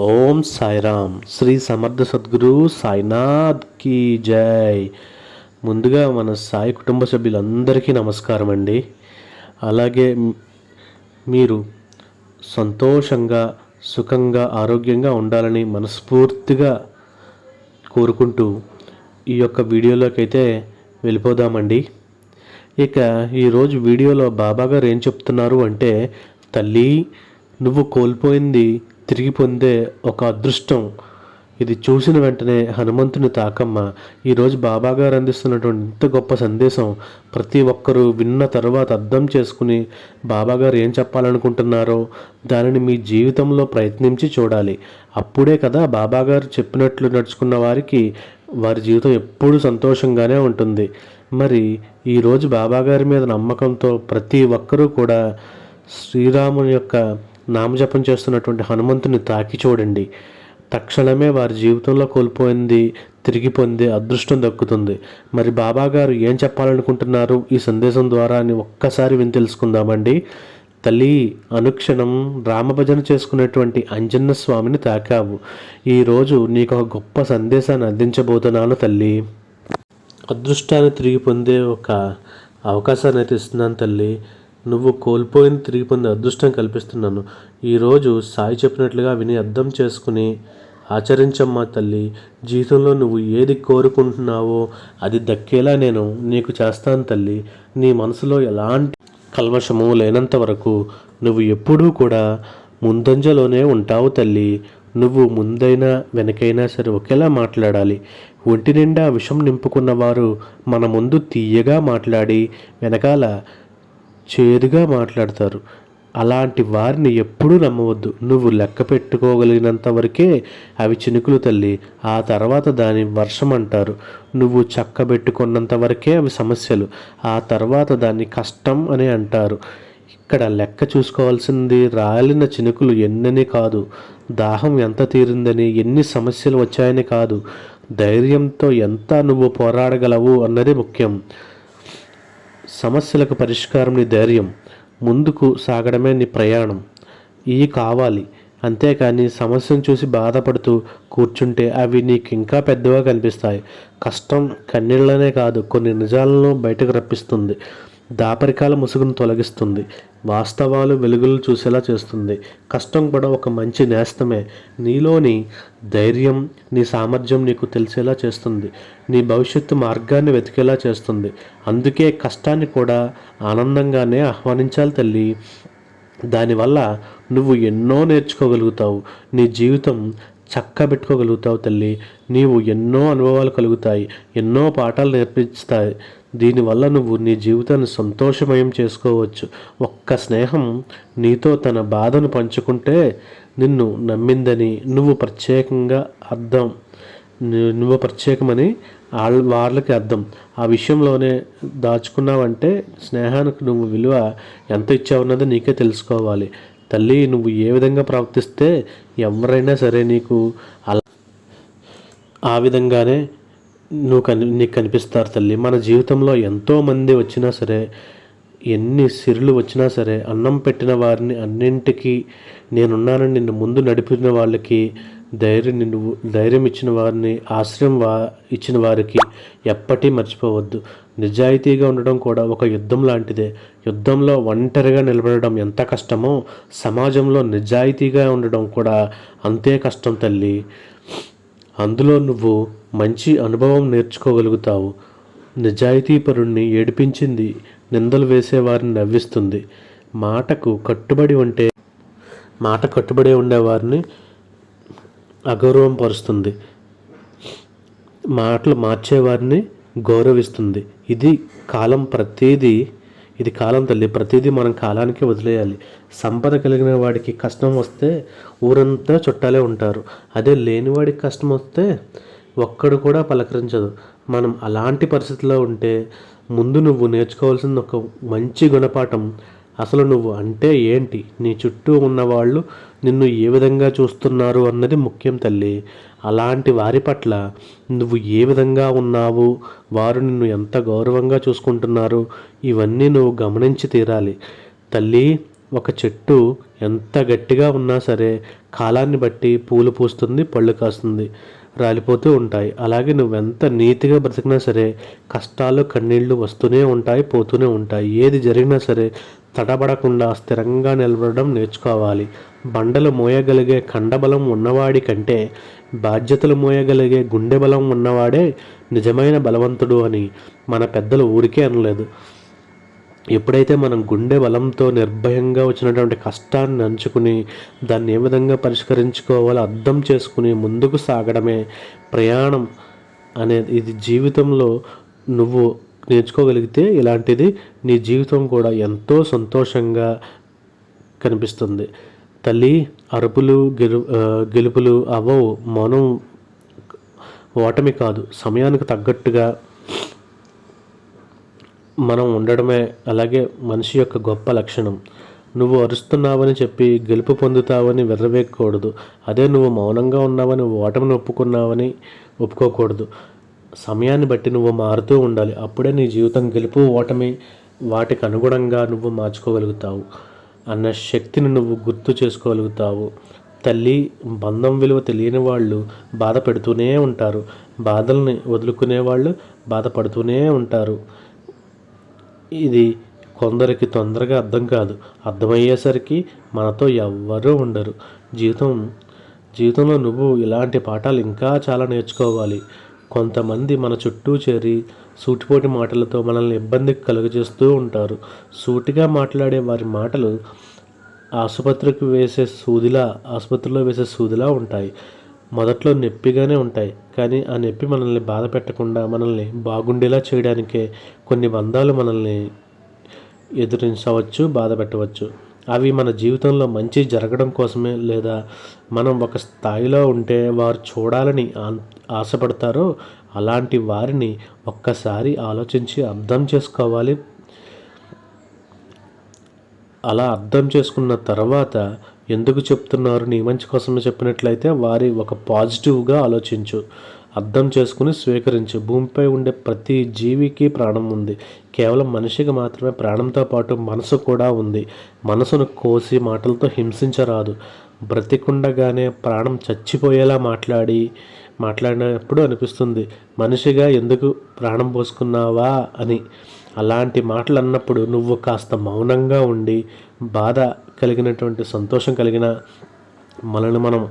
ఓం సాయిరామ్. శ్రీ సమర్థ సద్గురు సాయినాథ్కి జై. ముందుగా మన సాయి కుటుంబ సభ్యులందరికీ నమస్కారం అండి. అలాగే మీరు సంతోషంగా సుఖంగా ఆరోగ్యంగా ఉండాలని మనస్ఫూర్తిగా కోరుకుంటూ ఈ యొక్క వీడియోలోకి అయితే వెళ్ళిపోదామండి. ఇక ఈరోజు వీడియోలో బాబా గారు ఏం చెప్తున్నారు అంటే తల్లి నువ్వు కోల్పోయింది తిరిగి పొందే ఒక అదృష్టం. ఇది చూసిన వెంటనే హనుమంతుని తాకమ్మ. ఈరోజు బాబా గారు అందిస్తున్నటువంటి ఇంత గొప్ప సందేశం ప్రతి ఒక్కరూ విన్న తర్వాత అర్థం చేసుకుని బాబాగారు ఏం చెప్పాలనుకుంటున్నారో దానిని మీ జీవితంలో ప్రయత్నించి చూడాలి. అప్పుడే కదా బాబాగారు చెప్పినట్లు నడుచుకున్న వారికి వారి జీవితం ఎప్పుడూ సంతోషంగానే ఉంటుంది. మరి ఈరోజు బాబాగారి మీద నమ్మకంతో ప్రతి ఒక్కరూ కూడా శ్రీరాముని యొక్క నామజపం చేస్తున్నటువంటి హనుమంతుని తాకి చూడండి. తక్షణమే వారి జీవితంలో కోల్పోయింది తిరిగి పొందే అదృష్టం దక్కుతుంది. మరి బాబా గారు ఏం చెప్పాలనుకుంటున్నారు? ఈ సందేశం ద్వారా అని ఒక్కసారి విని తెలుసుకుందామండి. తల్లి అనుక్షణం రామభజన చేసుకునేటువంటి అంజన్న స్వామిని తాకావు. ఈరోజు నీకు ఒక గొప్ప సందేశాన్ని అందించబోతున్నాను తల్లి. అదృష్టాన్ని తిరిగి పొందే ఒక అవకాశాన్ని అయితే ఇస్తున్నాను తల్లి. నువ్వు కోల్పోయిన తిరిగి పొందే అదృష్టం కల్పిస్తున్నాను. ఈరోజు సాయి చెప్పినట్లుగా విని అర్థం చేసుకుని ఆచరించమ్మా తల్లి. జీవితంలో నువ్వు ఏది కోరుకుంటున్నావో అది దక్కేలా నేను నీకు చేస్తాను తల్లి. నీ మనసులో ఎలాంటి కల్మషము లేనంత వరకు నువ్వు ఎప్పుడూ కూడా ముందంజలోనే ఉంటావు తల్లి. నువ్వు ముందైనా వెనకైనా సరే ఒకేలా మాట్లాడాలి. ఒంటి నిండా విషం నింపుకున్న వారు మన ముందు తీయగా మాట్లాడి వెనకాల చేదుగా మాట్లాడతారు. అలాంటి వారిని ఎప్పుడూ నమ్మవద్దు. నువ్వు లెక్క పెట్టుకోగలిగినంత వరకే అవి చినుకులు తల్లి. ఆ తర్వాత దాని వర్షం అంటారు. నువ్వు చక్కబెట్టుకున్నంత వరకే అవి సమస్యలు. ఆ తర్వాత దాన్ని కష్టం అని అంటారు. ఇక్కడ లెక్క చూసుకోవాల్సింది రాలిన చినుకులు ఎన్నని కాదు. దాహం ఎంత తీరిందని ఎన్ని సమస్యలు వచ్చాయని కాదు. ధైర్యంతో ఎంత నువ్వు పోరాడగలవు అన్నది ముఖ్యం. సమస్యలకు పరిష్కారం నీ ధైర్యం ముందుకు సాగడమే నీ ప్రయాణం. ఇవి కావాలి. అంతేకాని సమస్యను చూసి బాధపడుతూ కూర్చుంటే అవి నీకు ఇంకా పెద్దగా కనిపిస్తాయి. కష్టం కన్నీళ్ళనే కాదు కొన్ని నిజాలను బయటకు రప్పిస్తుంది. దాపరికాల ముసుగును తొలగిస్తుంది. వాస్తవాలు వెలుగులు చూసేలా చేస్తుంది. కష్టం కూడా ఒక మంచి నేస్తమే. నీలోని ధైర్యం నీ సామర్థ్యం నీకు తెలిసేలా చేస్తుంది. నీ భవిష్యత్తు మార్గాన్ని వెతికేలా చేస్తుంది. అందుకే కష్టాన్ని కూడా ఆనందంగానే ఆహ్వానించాలి తల్లి. దానివల్ల నువ్వు ఎన్నో నేర్చుకోగలుగుతావు. నీ జీవితం చక్కబెట్టుకోగలుగుతావు తల్లి. నీవు ఎన్నో అనుభవాలు కలుగుతాయి. ఎన్నో పాఠాలు నేర్పిస్తాయి. దీనివల్ల నువ్వు నీ జీవితాన్ని సంతోషమయం చేసుకోవచ్చు. ఒక్క స్నేహం నీతో తన బాధను పంచుకుంటే నిన్ను నమ్మిందని నువ్వు ప్రత్యేకంగా అర్థం. నువ్వు ప్రత్యేకమని వాళ్ళ వాళ్ళకి అర్థం. ఆ విషయంలోనే దాచుకున్నావంటే స్నేహానికి నువ్వు విలువ ఎంత ఇచ్చావన్నది నీకే తెలుసుకోవాలి. తల్లి నువ్వు ఏ విధంగా ప్రవర్తిస్తే ఎవరైనా సరే నీకు అలా ఆ విధంగానే నువ్వు కని నీకు కనిపిస్తారు తల్లి. మన జీవితంలో ఎంతోమంది వచ్చినా సరే ఎన్ని సిరులు వచ్చినా సరే అన్నం పెట్టిన వారిని అన్నింటికి నేనున్నానని నిన్ను ముందు నడిపిన వాళ్ళకి ధైర్యం నిన్ను ధైర్యం ఇచ్చిన వారిని ఆశ్రయం వా ఇచ్చిన వారికి ఎప్పటి మర్చిపోవద్దు. నిజాయితీగా ఉండడం కూడా ఒక యుద్ధం లాంటిదే. యుద్ధంలో ఒంటరిగా నిలబడడం ఎంత కష్టమో సమాజంలో నిజాయితీగా ఉండడం కూడా అంతే కష్టం తల్లి. అందులో నువ్వు మంచి అనుభవం నేర్చుకోగలుగుతావు. నిజాయితీపరుణ్ణి ఏడిపించింది నిందలు వేసేవారిని నవ్విస్తుంది. మాటకు కట్టుబడి ఉంటే మాట కట్టుబడి ఉండేవారిని అగౌరవం పరుస్తుంది మాటలు మార్చేవారిని గౌరవిస్తుంది. ఇది కాలం ప్రతిదీ ఇది కాలం తల్లి ప్రతిదీ మనం కాలానికి వదిలేయాలి. సంపద కలిగిన వాడికి కష్టం వస్తే ఊరంతా చుట్టాలే ఉంటారు. అదే లేనివాడికి కష్టం వస్తే ఒక్కడు కూడా పలకరించదు. మనం అలాంటి పరిస్థితిలో ఉంటే ముందు నువ్వు నేర్చుకోవాల్సిన ఒక మంచి గుణపాఠం. అసలు నువ్వు అంటే ఏంటి? నీ చుట్టూ ఉన్నవాళ్ళు నిన్ను ఏ విధంగా చూస్తున్నారు అన్నది ముఖ్యం తల్లి. అలాంటి వారి పట్ల నువ్వు ఏ విధంగా ఉన్నావు? వారు నిన్ను ఎంత గౌరవంగా చూసుకుంటున్నారు? ఇవన్నీ నువ్వు గమనించి తీరాలి. తల్లి ఒక చెట్టు ఎంత గట్టిగా ఉన్నా సరే కాలాన్ని బట్టి పూలు పూస్తుంది పళ్ళు కాస్తుంది. రాలిపోతూ ఉంటాయి. అలాగే నువ్వెంత నీతిగా బ్రతికినా సరే కష్టాలు కన్నీళ్ళు వస్తూనే ఉంటాయి పోతూనే ఉంటాయి. ఏది జరిగినా సరే తడబడకుండా స్థిరంగా నిలబడడం నేర్చుకోవాలి. బండలు మోయగలిగే కండబలం ఉన్నవాడి కంటే బాధ్యతలు మోయగలిగే గుండె బలం ఉన్నవాడే నిజమైన బలవంతుడు అని మన పెద్దలు ఊరికే అనలేదు. ఎప్పుడైతే మనం గుండె బలంతో నిర్భయంగా వచ్చినటువంటి కష్టాన్ని అంచుకుని దాన్ని ఏ విధంగా పరిష్కరించుకోవాలో అర్థం చేసుకుని ముందుకు సాగడమే ప్రయాణం అనేది ఇది జీవితంలో నువ్వు నేర్చుకోగలిగితే ఇలాంటిది నీ జీవితం కూడా ఎంతో సంతోషంగా కనిపిస్తుంది. తల్లి అరుపులు గెలు గెలుపులు అవ్వవు. మౌనం ఓటమి కాదు. సమయానికి తగ్గట్టుగా మనం ఉండడమే అలాగే మనిషి యొక్క గొప్ప లక్షణం. నువ్వు అరుస్తున్నావని చెప్పి గెలుపు పొందుతావని వెర్రవేయకూడదు. అదే నువ్వు మౌనంగా ఉన్నావని ఓటమిని ఒప్పుకున్నావని ఒప్పుకోకూడదు. సమయాన్ని బట్టి నువ్వు మారుతూ ఉండాలి. అప్పుడే నీ జీవితం గెలుపు ఓటమి వాటికి అనుగుణంగా నువ్వు మార్చుకోగలుగుతావు. అన్న శక్తిని నువ్వు గుర్తు చేసుకోగలుగుతావు. తల్లి బంధం విలువ తెలియని వాళ్ళు బాధ పెడుతూనే ఉంటారు. బాధల్ని వదులుకునే వాళ్ళు బాధపడుతూనే ఉంటారు. ఇది కొందరికి తొందరగా అర్థం కాదు. అర్థమయ్యేసరికి మనతో ఎవ్వరూ ఉండరు. జీవితం జీవితంలో నువ్వు ఇలాంటి పాఠాలు ఇంకా చాలా నేర్చుకోవాలి. కొంతమంది మన చుట్టూ చేరి సూటిపోటి మాటలతో మనల్ని ఇబ్బందికి కలుగజేస్తూ ఉంటారు. సూటిగా మాట్లాడే వారి మాటలు ఆసుపత్రికి వేసే సూదిలా ఆసుపత్రిలో వేసే సూదిలా ఉంటాయి. మొదట్లో నొప్పిగానే ఉంటాయి. కానీ ఆ నొప్పి మనల్ని బాధ పెట్టకుండా మనల్ని బాగుండేలా చేయడానికే కొన్ని బంధాలు మనల్ని ఎదురించవచ్చు బాధ పెట్టవచ్చు. అవి మన జీవితంలో మంచి జరగడం కోసమే లేదా మనం ఒక స్థాయిలో ఉంటే వారు చూడాలని ఆశపడతారో అలాంటి వారిని ఒక్కసారి ఆలోచించి అర్థం చేసుకోవాలి. అలా అర్థం చేసుకున్న తర్వాత ఎందుకు చెప్తున్నారు? నీ మంచి కోసమే చెప్పినట్లయితే వారి ఒక పాజిటివ్గా ఆలోచించు. అర్థం చేసుకుని స్వీకరించు. భూమిపై ఉండే ప్రతి జీవికి ప్రాణం ఉంది. కేవలం మనిషికి మాత్రమే ప్రాణంతో పాటు మనసు కూడా ఉంది. మనసును కోసి మాటలతో హింసించరాదు. బ్రతికుండగానే ప్రాణం చచ్చిపోయేలా మాట్లాడి మాట్లాడినప్పుడు అనిపిస్తుంది మనిషిగా ఎందుకు ప్రాణం పోసుకున్నావా? అని. అలాంటి మాటలు అన్నప్పుడు నువ్వు కాస్త మౌనంగా ఉండి బాధ కలిగినటువంటి సంతోషం కలిగిన మనల్ని మనం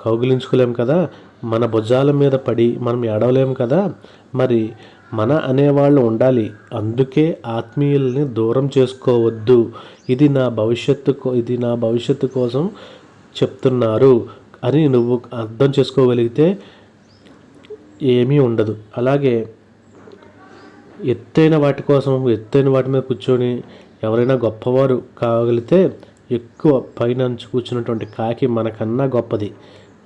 కౌగిలించుకోలేం కదా? మన భుజాల మీద పడి మనం ఏడవలేం కదా? మరి మన అనేవాళ్ళు ఉండాలి. అందుకే ఆత్మీయుల్ని దూరం చేసుకోవద్దు. ఇది నా భవిష్యత్తు ఇది నా భవిష్యత్తు కోసం చెప్తున్నారు అని నువ్వు అర్థం చేసుకోగలిగితే ఏమీ ఉండదు. అలాగే ఎత్తైన వాటి కోసం ఎత్తైన వాటి మీద కూర్చొని ఎవరైనా గొప్పవారు కాగలిగితే ఎక్కువ పైన కూర్చున్నటువంటి కాకి మనకన్నా గొప్పది.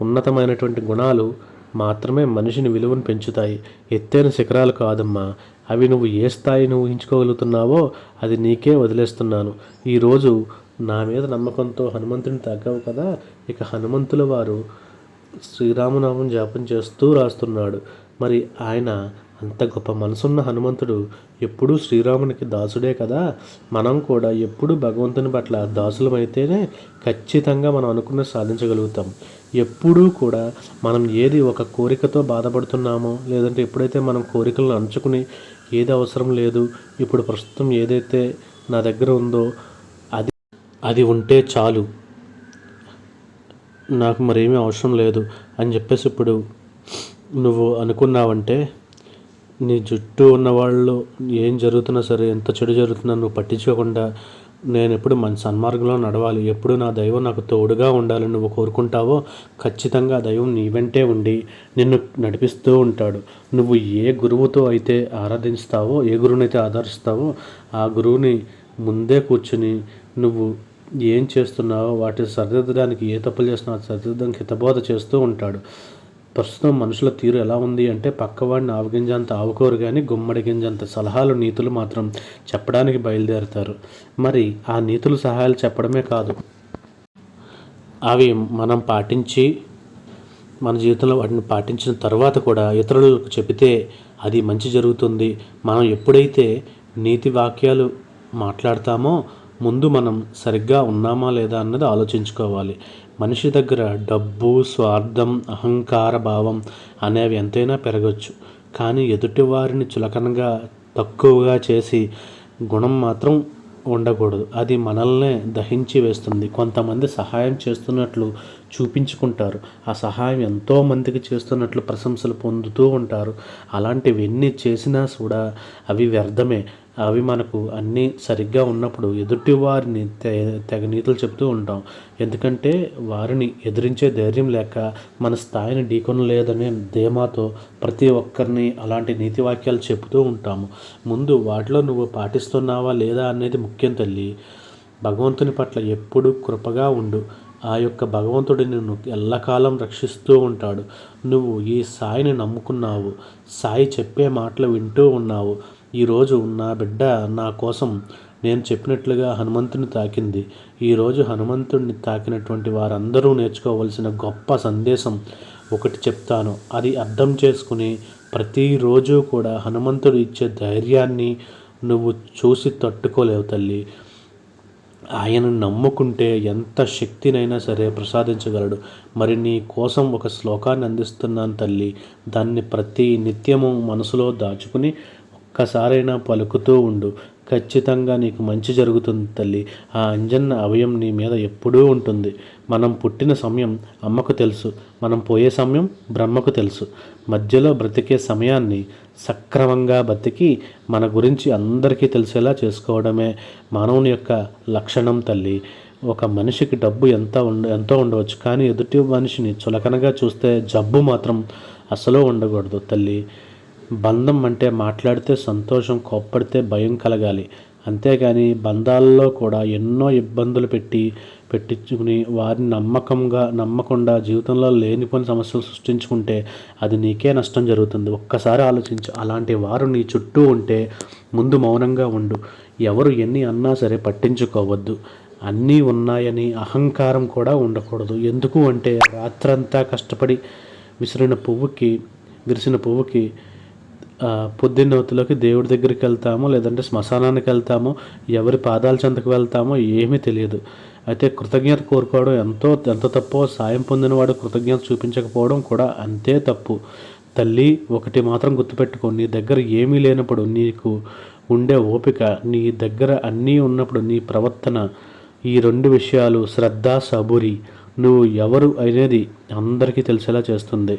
ఉన్నతమైనటువంటి గుణాలు మాత్రమే మనిషిని విలువను పెంచుతాయి. ఎత్తైన శిఖరాలు కాదమ్మా. అవి నువ్వు ఏ స్థాయిని ఊహించుకోగలుగుతున్నావో అది నీకే వదిలేస్తున్నాను. ఈరోజు నా మీద నమ్మకంతో హనుమంతుని తగ్గవు కదా ఇక హనుమంతుల వారు శ్రీరామనామం జాపం చేస్తూ రాస్తున్నాడు. మరి ఆయన అంత గొప్ప మనసున్న హనుమంతుడు ఎప్పుడూ శ్రీరామునికి దాసుడే కదా? మనం కూడా ఎప్పుడు భగవంతుని పట్ల దాసులమైతేనే ఖచ్చితంగా మనం అనుకున్న సాధించగలుగుతాం. ఎప్పుడూ కూడా మనం ఏది ఒక కోరికతో బాధపడుతున్నామో లేదంటే ఎప్పుడైతే మనం కోరికలను అంచుకుని ఏది అవసరం లేదు ఇప్పుడు ప్రస్తుతం ఏదైతే నా దగ్గర ఉందో అది అది ఉంటే చాలు. నాకు మరేమీ అవసరం లేదు అని చెప్పేసి ఇప్పుడు నువ్వు అనుకున్నావంటే నీ చుట్టూ ఉన్న వాళ్ళు ఏం జరుగుతున్నా సరే ఎంత చెడు జరుగుతున్నా నువ్వు పట్టించుకోకుండా నేను ఎప్పుడు మన సన్మార్గంలో నడవాలి. ఎప్పుడు నా దైవం నాకు తోడుగా ఉండాలని నువ్వు కోరుకుంటావో ఖచ్చితంగా దైవం నీ వెంటే ఉండి నిన్ను నడిపిస్తూ ఉంటాడు. నువ్వు ఏ గురువుతో అయితే ఆరాధిస్తావో ఏ గురువునైతే ఆదరిస్తావో ఆ గురువుని ముందే కూర్చుని నువ్వు ఏం చేస్తున్నావో వాటిని సరిదిద్దడానికి ఏ తప్పులు చేస్తున్నావు సరిదిద్దడానికి హితబోధ చేస్తూ ఉంటాడు. ప్రస్తుతం మనుషుల తీరు ఎలా ఉంది అంటే పక్కవాడిని ఆవగింజంత ఆవుకోరు కానీ గుమ్మడి గింజంత సలహాలు నీతులు మాత్రం చెప్పడానికి బయలుదేరుతారు. మరి ఆ నీతులు సహాయాలు చెప్పడమే కాదు. అవి మనం పాటించి మన జీవితంలో వాటిని పాటించిన తర్వాత కూడా ఇతరులకు చెబితే అది మంచి జరుగుతుంది. మనం ఎప్పుడైతే నీతి వాక్యాలు మాట్లాడతామో ముందు మనం సరిగ్గా ఉన్నామా లేదా అన్నది ఆలోచించుకోవాలి. మనిషి దగ్గర డబ్బు స్వార్థం అహంకార భావం అనేవి ఎంతైనా పెరగచ్చు. కానీ ఎదుటి వారిని చులకనగా తక్కువగా చేసి గుణం మాత్రం ఉండకూడదు. అది మనల్నే దహించి వేస్తుంది. కొంతమంది సహాయం చేస్తున్నట్లు చూపించుకుంటారు. ఆ సహాయం ఎంతో మందికి చేస్తున్నట్లు ప్రశంసలు పొందుతూ ఉంటారు. అలాంటివన్నీ చేసినా కూడా అవి వ్యర్థమే. అవి మనకు అన్నీ సరిగ్గా ఉన్నప్పుడు ఎదుటి వారిని తెగ నీతులు చెప్తూ ఉంటాం. ఎందుకంటే వారిని ఎదిరించే ధైర్యం లేక మన స్థాయిని ఢీకొనలేదనే ధీమాతో ప్రతి ఒక్కరిని అలాంటి నీతి వాక్యాలు చెబుతూ ఉంటాము. ముందు వాటిలో నువ్వు పాటిస్తున్నావా లేదా అనేది ముఖ్యం తల్లి. భగవంతుని పట్ల ఎప్పుడు కృపగా ఉండు. ఆ యొక్క భగవంతుడు నిన్ను ఎల్లకాలం రక్షిస్తూ ఉంటాడు. నువ్వు ఈ సాయిని నమ్ముకున్నావు. సాయి చెప్పే మాటలు వింటూ ఉన్నావు. ఈరోజు నా బిడ్డ నా కోసం నేను చెప్పినట్లుగా హనుమంతుని తాకింది. ఈరోజు హనుమంతుడిని తాకినటువంటి వారందరూ నేర్చుకోవలసిన గొప్ప సందేశం ఒకటి చెప్తాను. అది అర్థం చేసుకుని ప్రతిరోజు కూడా హనుమంతుడు ఇచ్చే ధైర్యాన్ని నువ్వు చూసి తట్టుకోలేవు తల్లి. ఆయనను నమ్ముకుంటే ఎంత శక్తినైనా సరే ప్రసాదించగలడు. మరి నీ కోసం ఒక శ్లోకాన్ని అందిస్తున్నాను తల్లి. దాన్ని ప్రతి నిత్యము మనసులో దాచుకుని ఒక్కసారైనా పలుకుతూ ఉండు. ఖచ్చితంగా నీకు మంచి జరుగుతుంది తల్లి. ఆ అంజన్న అవయం నీ మీద ఎప్పుడూ ఉంటుంది. మనం పుట్టిన సమయం అమ్మకు తెలుసు. మనం పోయే సమయం బ్రహ్మకు తెలుసు. మధ్యలో బ్రతికే సమయాన్ని సక్రమంగా బతికి మన గురించి అందరికీ తెలిసేలా చేసుకోవడమే మానవుని యొక్క లక్షణం తల్లి. ఒక మనిషికి డబ్బు ఎంత ఉండ ఎంతో ఉండవచ్చు. కానీ ఎదుటి మనిషిని చులకనగా చూస్తే జబ్బు మాత్రం అసలు ఉండకూడదు తల్లి. బంధం అంటే మాట్లాడితే సంతోషం కోప్పడితే భయం కలగాలి. అంతేగాని బంధాల్లో కూడా ఎన్నో ఇబ్బందులు పెట్టి పెట్టించుకుని వారిని నమ్మకంగా నమ్మకుండా జీవితంలో లేనిపోని సమస్యలు సృష్టించుకుంటే అది నీకే నష్టం జరుగుతుంది. ఒక్కసారి ఆలోచించు అలాంటి వారు నీ చుట్టూ ఉంటే ముందు మౌనంగా ఉండు. ఎవరు ఎన్ని అన్నా సరే పట్టించుకోవద్దు. అన్నీ ఉన్నాయని అహంకారం కూడా ఉండకూడదు. ఎందుకు అంటే రాత్రంతా కష్టపడి విసిరిన పువ్వుకి విరిసిన పువ్వుకి పొద్దున్నవతిలోకి దేవుడి దగ్గరికి వెళ్తామో లేదంటే శ్మశానానికి వెళ్తామో ఎవరి పాదాల చెంతకు వెళ్తామో ఏమీ తెలియదు. అయితే కృతజ్ఞత కోరుకోవడం ఎంతో ఎంత తప్పో సాయం పొందినవాడు కృతజ్ఞత చూపించకపోవడం కూడా అంతే తప్పు. తల్లి ఒకటి మాత్రం గుర్తుపెట్టుకో నీ దగ్గర ఏమీ లేనప్పుడు నీకు ఉండే ఓపిక నీ దగ్గర అన్నీ ఉన్నప్పుడు నీ ప్రవర్తన ఈ రెండు విషయాలు శ్రద్ధ సబురి. నువ్వు ఎవరు అనేది అందరికీ తెలిసేలా చేస్తుంది.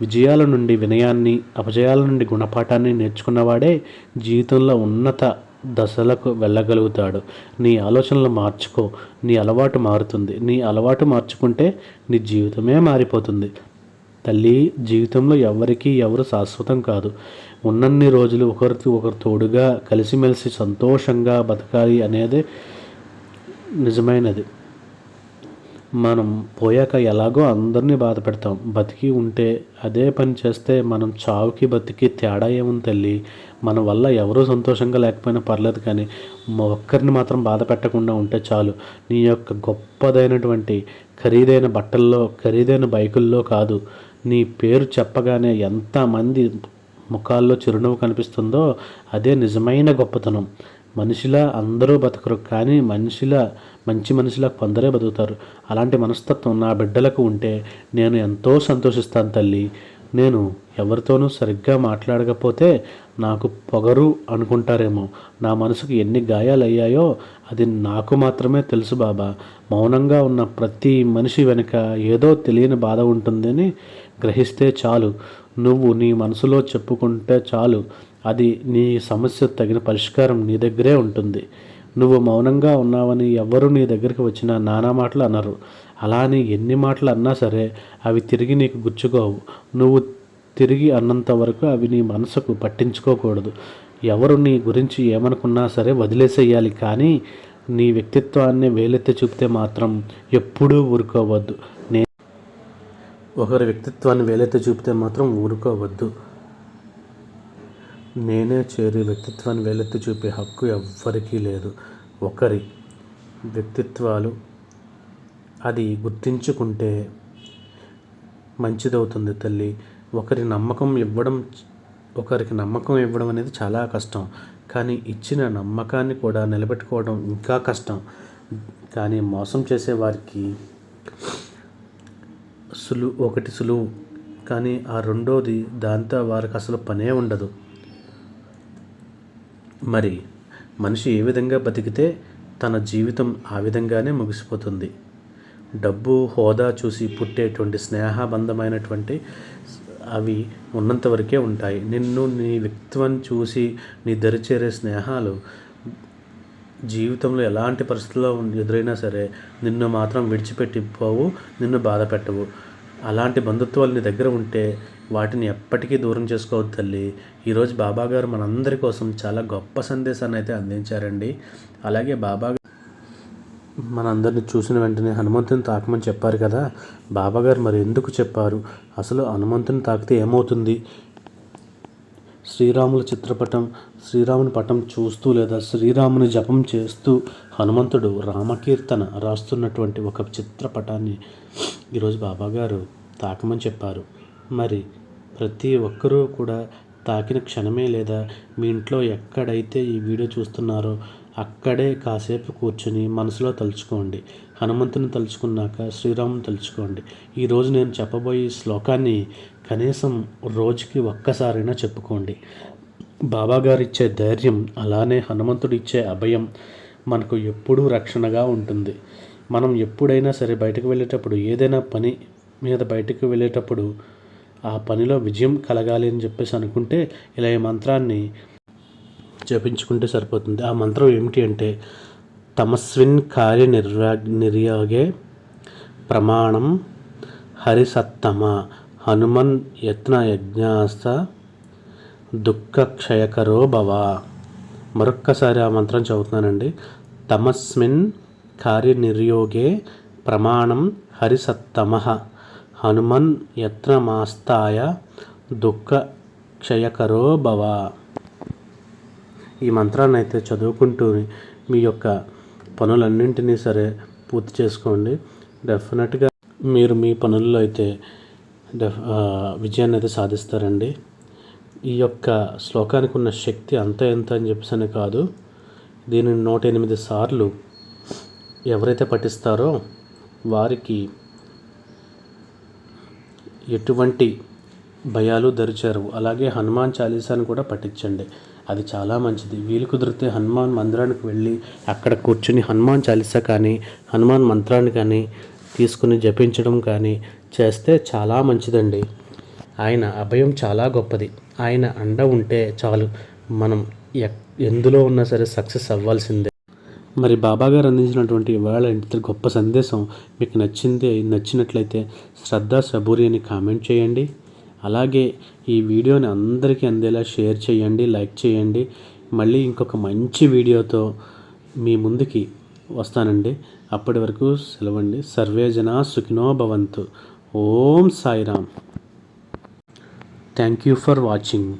విజయాల నుండి వినయాన్ని అపజయాల నుండి గుణపాఠాన్ని నేర్చుకున్నవాడే జీవితంలో ఉన్నత దశలకు వెళ్ళగలుగుతాడు. నీ ఆలోచనలు మార్చుకో. నీ అలవాటు మారుతుంది. నీ అలవాటు మార్చుకుంటే నీ జీవితమే మారిపోతుంది. తల్లి జీవితంలో ఎవరికి ఎవరు శాశ్వతం కాదు. ఉన్నన్ని రోజులు ఒకరికి ఒకరు తోడుగా కలిసిమెలిసి సంతోషంగా బతకాలి అనేది నిజమైనది. మనం పోయాక ఎలాగో అందరినీ బాధ పెడతాం. బతికి ఉంటే అదే పని చేస్తే మనం చావుకి బతికి తేడా ఏముంది తల్లి? మన వల్ల ఎవరూ సంతోషంగా లేకపోయినా పర్లేదు కానీ ఒక్కరిని మాత్రం బాధ పెట్టకుండా ఉంటే చాలు. నీ యొక్క గొప్పదైనటువంటి ఖరీదైన బట్టల్లో ఖరీదైన బైకుల్లో కాదు. నీ పేరు చెప్పగానే ఎంతమంది ముఖాల్లో చిరునవ్వు కనిపిస్తుందో అదే నిజమైన గొప్పతనం. మనిషిలా అందరూ బతకరు కానీ మనిషిలా మంచి మనిషిలా కొందరే బతుకుతారు. అలాంటి మనస్తత్వం నా బిడ్డలకు ఉంటే నేను ఎంతో సంతోషిస్తాను తల్లి. నేను ఎవరితోనూ సరిగ్గా మాట్లాడకపోతే నాకు పొగరు అనుకుంటారేమో. నా మనసుకు ఎన్ని గాయాలయ్యాయో అది నాకు మాత్రమే తెలుసు బాబా. మౌనంగా ఉన్న ప్రతి మనిషి వెనుక ఏదో తెలియని బాధ ఉంటుందని గ్రహిస్తే చాలు. నువ్వు నీ మనసులో చెప్పుకుంటే చాలు. అది నీ సమస్య తగిన పరిష్కారం నీ దగ్గరే ఉంటుంది. నువ్వు మౌనంగా ఉన్నావని ఎవ్వరూ నీ దగ్గరికి వచ్చినా నానా మాటలు అనరు. అలా అని ఎన్ని మాటలు అన్నా సరే అవి తిరిగి నీకు గుచ్చుకోవు. నువ్వు తిరిగి అన్నంత వరకు అవి నీ మనసుకు పట్టించుకోకూడదు. ఎవరు నీ గురించి ఏమనుకున్నా సరే వదిలేసేయాలి. కానీ నీ వ్యక్తిత్వాన్ని వేలెత్తి చూపితే మాత్రం ఎప్పుడూ ఊరుకోవద్దు. నే ఒకరి వ్యక్తిత్వాన్ని వేలెత్తి చూపితే మాత్రం ఊరుకోవద్దు. నేనే చేరి వ్యక్తిత్వాన్ని వేలెత్తి చూపే హక్కు ఎవ్వరికీ లేదు. ఒకరి వ్యక్తిత్వాలు అది గుర్తించుకుంటే మంచిదవుతుంది తల్లి. ఒకరి నమ్మకం ఇవ్వడం ఒకరికి నమ్మకం ఇవ్వడం అనేది చాలా కష్టం. కానీ ఇచ్చిన నమ్మకాన్ని కూడా నిలబెట్టుకోవడం ఇంకా కష్టం. కానీ మోసం చేసే వారికి సులువు ఒకటి సులువు. కానీ ఆ రెండోది దాంతో వారికి అసలు పనే ఉండదు. మరి మనిషి ఏ విధంగా బతికితే తన జీవితం ఆ విధంగానే ముగిసిపోతుంది. డబ్బు హోదా చూసి పుట్టేటువంటి స్నేహబంధమైనటువంటి అవి ఉన్నంత వరకే ఉంటాయి. నిన్ను నీ వ్యక్తిత్వం చూసి నీ దరిచేరే స్నేహాలు జీవితంలో ఎలాంటి పరిస్థితుల్లో ఎదురైనా సరే నిన్ను మాత్రం విడిచిపెట్టి పోవు నిన్ను బాధ పెట్టవు అలాంటి బంధుత్వాలు నీ దగ్గర ఉంటే వాటిని ఎప్పటికీ దూరం చేసుకోవద్దు తల్లి. ఈరోజు బాబాగారు మనందరి కోసం చాలా గొప్ప సందేశాన్ని అయితే అందించారండి. అలాగే బాబా మనందరిని చూసిన వెంటనే హనుమంతుని తాకమని చెప్పారు కదా. బాబాగారు మరి ఎందుకు చెప్పారు? అసలు హనుమంతుని తాకితే ఏమవుతుంది? శ్రీరాముల చిత్రపటం శ్రీరాముని పటం చూస్తూ లేదా శ్రీరాముని జపం చేస్తూ హనుమంతుడు రామకీర్తన రాస్తున్నటువంటి ఒక చిత్రపటాన్ని ఈరోజు బాబాగారు తాకమని చెప్పారు. మరి ప్రతి ఒక్కరూ కూడా తాకిన క్షణమే లేదా మీ ఇంట్లో ఎక్కడైతే ఈ వీడియో చూస్తున్నారో అక్కడే కాసేపు కూర్చొని మనసులో తలుచుకోండి. హనుమంతుని తలుచుకున్నాక శ్రీరాముని తలుచుకోండి. ఈరోజు నేను చెప్పబోయే శ్లోకాన్ని కనీసం రోజుకి ఒక్కసారైనా చెప్పుకోండి. బాబాగారు ఇచ్చే ధైర్యం అలానే హనుమంతుడు ఇచ్చే అభయం మనకు ఎప్పుడూ రక్షణగా ఉంటుంది. మనం ఎప్పుడైనా సరే బయటకు వెళ్ళేటప్పుడు ఏదైనా పని మీద బయటకు వెళ్ళేటప్పుడు ఆ పనిలో విజయం కలగాలి అని చెప్పేసి అనుకుంటే ఇలా ఈ మంత్రాన్ని జపించుకుంటే సరిపోతుంది. ఆ మంత్రం ఏమిటి అంటే తమస్విన్ కార్య నిర్వా నిర్యోగే ప్రమాణం హరిసత్తమ హనుమన్ యత్న యజ్ఞాస్త దుఃఖక్షయకరో భవ. మరొక్కసారి ఆ మంత్రం చదువుతున్నానండి. తమస్మిన్ కార్యనిర్యోగే ప్రమాణం హరిసత్తమ హనుమన్ యత్నమాస్తాయ దుఃఖ క్షయకరో భవ. ఈ మంత్రాన్ని అయితే చదువుకుంటూ మీ యొక్క పనులన్నింటినీ సరే పూర్తి చేసుకోండి. డెఫినెట్గా మీరు మీ పనుల్లో అయితే డెఫ్ విజయాన్ని అయితే సాధిస్తారండి. ఈ యొక్క శ్లోకానికి ఉన్న శక్తి అంత ఎంత అని చెప్పేసి కాదు. దీనిని నూట ఎనిమిది సార్లు ఎవరైతే పఠిస్తారో వారికి ఎటువంటి భయాలు దరిచారు అలాగే హనుమాన్ చాలీసాను కూడా పఠించండి. అది చాలా మంచిది. వీలు కుదిరితే హనుమాన్ మందిరానికి వెళ్ళి అక్కడ కూర్చుని హనుమాన్ చాలీసా కానీ హనుమాన్ మంత్రాన్ని కానీ తీసుకుని జపించడం కానీ చేస్తే చాలా మంచిదండి. ఆయన అభయం చాలా గొప్పది. ఆయన అండ ఉంటే చాలు. మనం ఎందులో ఉన్నా సరే సక్సెస్ అవ్వాల్సిందే. మరి బాబా గారు అందించినటువంటి ఇవాళ ఇంత గొప్ప సందేశం మీకు నచ్చింది నచ్చినట్లయితే శ్రద్ధ సబూరి అని కామెంట్ చేయండి. అలాగే ఈ వీడియోని అందరికీ అందేలా షేర్ చేయండి లైక్ చేయండి. మళ్ళీ ఇంకొక మంచి వీడియోతో మీ ముందుకి వస్తానండి. అప్పటి వరకు సెలవండి. సర్వేజన సుఖినో భవంతు. ఓం Sairam. Thank you for watching